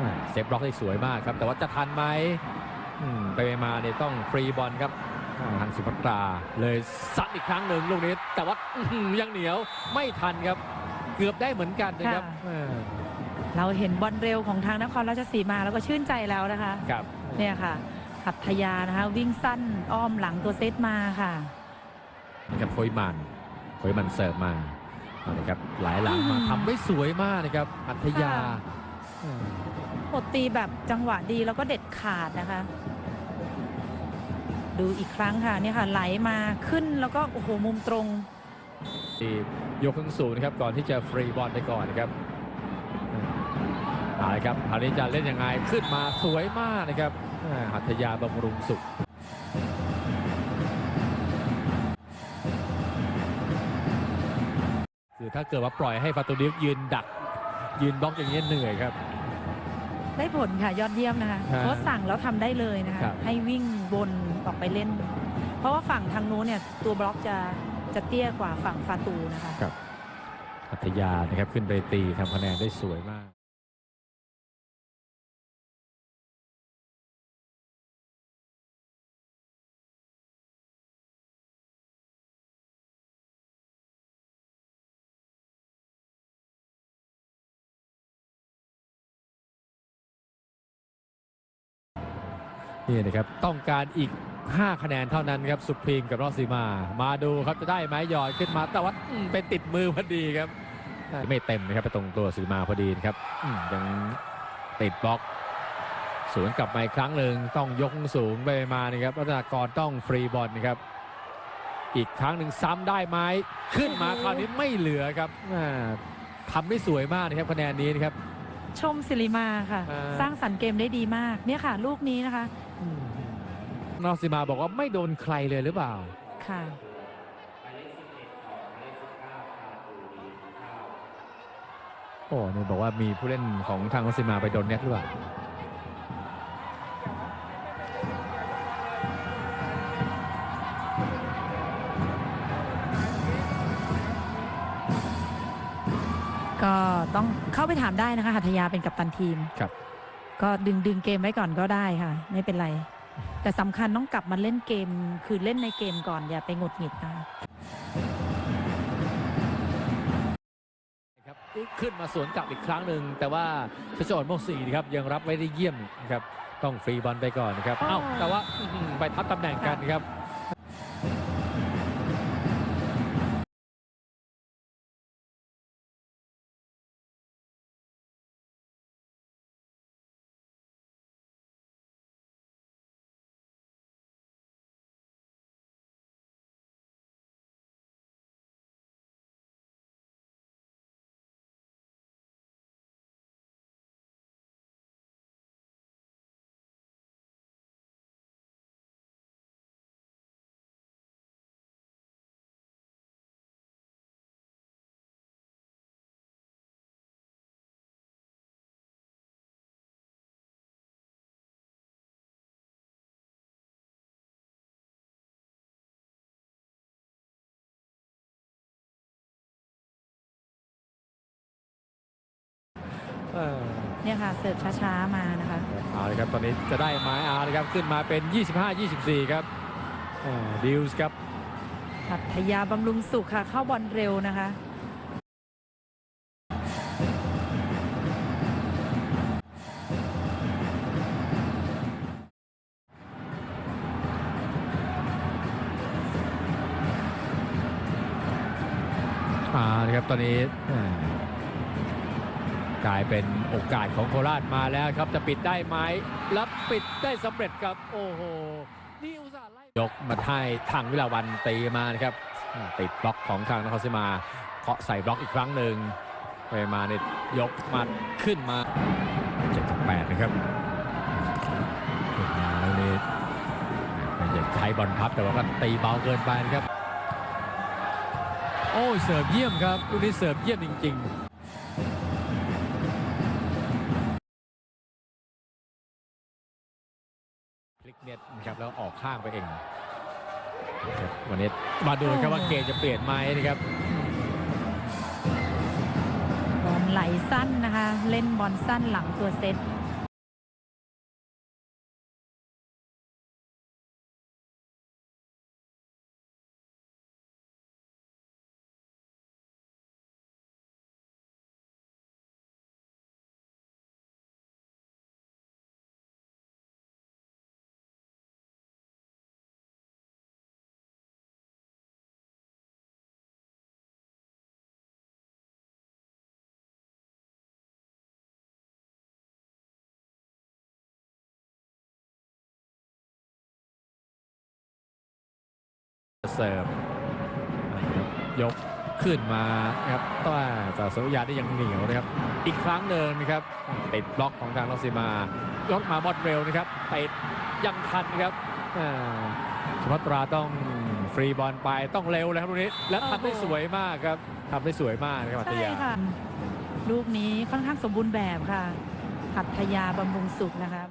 อ่าเซฟบล็อกได้สวยมากครับ แต่ว่าจะทันไหมอืมไปมาเนี่ยต้องฟรีบอลครับอ่าทางสุภัตราเลยซัดอีกครั้งหนึ่งลูกนี้แต่ว่าอื้อหือยังเหนียวไม่ทันครับ เกือบได้เหมือนกันนะครับค่ะอ่าเราเห็นบอลเร็วของทางนครราชสีมาแล้วก็ชื่นใจแล้วนะคะครับเนี่ยค่ะหัตถยานะคะ วิ่งสั้นอ้อมหลังตัวเซตมาค่ะนี่ครับโคยมันโคยมันเสิร์ฟมาเอาละครับหลายหลังมาอืมทำได้สวยมากนะครับอัธยา ค่ะอ่ากดตีแบบจังหวะดีแล้วก็เด็ดขาดนะคะ ดูอีกครั้งค่ะเนี่ยค่ะไหลมาขึ้นแล้วก็โอ้โหมุมตรงยกขึ้นสูงนะครับก่อนที่จะฟรีบอลไปก่อนนะครับเอาละครับคราวนี้จะเล่นยังไงขึ้นมาสวยมากนะครับอ่าหัตยาบำรุงสุขคือถ้าเกิดว่าปล่อยให้ฟาตูดิฟยืนดักยืนบล็อกอย่างนี้เหนื่อยครับ ได้ผลค่ะยอดเยี่ยมนะคะฮะโค้ชสั่งแล้วทำได้เลยนะคะครับ ให้วิ่งวนออกไปเล่น เพราะว่าฝั่งทางนู้นเนี่ยตัวบล็อกจะจะเตี้ยกว่าฝั่งฟาตูนะคะหัตถยานะครับขึ้นไปตีทำคะแนนได้สวยมาก นี่นะครับต้องการอีก 5 คะแนนเท่านั้นครับสุพรีมกับรอสซีมา มาดูครับจะได้ไหมหยอดขึ้นมาแต่ว่าอืมเป็นติดมือพอดีครับ ไม่เต็มนะครับไปตรงตัวซีมาพอดีนะครับอืมยังติดบล็อกสวนกลับมาอีกครั้งหนึ่งต้องยกสูงไปมานะครับรัตนากรต้องฟรีบอลนะครับ อีกครั้งหนึ่งซ้ำได้ไหมขึ้นมาคราวนี้ไม่เหลือครับอ่าทำได้สวยมากนะครับคะแนนนี้นะครับชมศิริมาค่ะอ่าสร้างสรรค์เกมได้ดีมากเนี่ยค่ะ ลูกนี้นะคะ นอกซีมาบอกว่าไม่โดนใครเลยหรือเปล่า ค่ะโอ้นี่บอกว่ามีผู้เล่นของทางนอกซีมาไปโดนเน็ตหรือเปล่าก็ต้องเข้าไปถามได้นะคะหัตถยาเป็นกัปตันทีมครับ ก็ดึงดึงเกมไว้ก่อนก็ได้ค่ะ ไม่เป็นไร แต่สำคัญต้องกลับมาเล่นเกม คือเล่นในเกมก่อนอย่าไปหงุดหงิดนะคะครับขึ้นมาสวนกลับอีกครั้งหนึ่งแต่ว่าชัชออนโมกสีนะครับยังรับไว้ได้เยี่ยมนะครับต้องฟรีบอลไปก่อนนะครับเอ้าแต่ว่าอื้อหือไปทับตำแหน่งกันครับ เออเนี่ยค่ะเสิร์ฟช้าๆมานะคะเอาเลยครับตอนนี้จะได้ไม้เอาเลยครับขึ้นมาเป็น 25-24 ครับดิวส์ครับหัตถยาบำรุงสุขค่ะเข้าบอลเร็วนะคะอ่านะครับตอนนี้อ่า กลายเป็นโอกาสของโคราชมาแล้วครับ จะปิดได้ไหมแล้วปิดได้สำเร็จครับ โอ้โห นี่อุตส่าห์ไล่ยกมาให้ทางวิลาวันตีมานะครับอ่าติดบล็อกของทางนครศรีมาเคาะใส่บล็อกอีกครั้งหนึ่งไปมาเนี่ยยกมาขึ้นมาเจ็ดแปดนะครับขึ้นมาแล้วนี่ไม่อยากใช้บอลพับแต่ว่าก็ตีเบาเกินไปนะครับ โอ้ยเสิร์ฟเยี่ยมครับลูกนี้เสิร์ฟเยี่ยมจริง ๆ เน็ตนะครับแล้วออกข้างไปเองครับวันนี้มาดูครับว่าเกมจะเปลี่ยนไหมนะครับ บอลไหลสั้นนะคะ เล่นบอลสั้นหลังตัวเซต เสิร์ฟยกขึ้นมาครับแต่แต่สุริยาได้ยังเหนียวนะครับ อีกครั้งหนึ่งนะครับติดบล็อกของทางลอสิมายกมาบอลเร็วนะครับติดยังทันครับอ่าสุภัตราต้องฟรีบอลไปต้องเร็วเลยครับตรงนี้และทำได้สวยมากครับทำได้สวยมากนะครับัตใช่ยาค่ะลูกนี้ค่อนข้างสมบูรณ์แบบค่ะหัตถยาบำรุงสุขนะคะ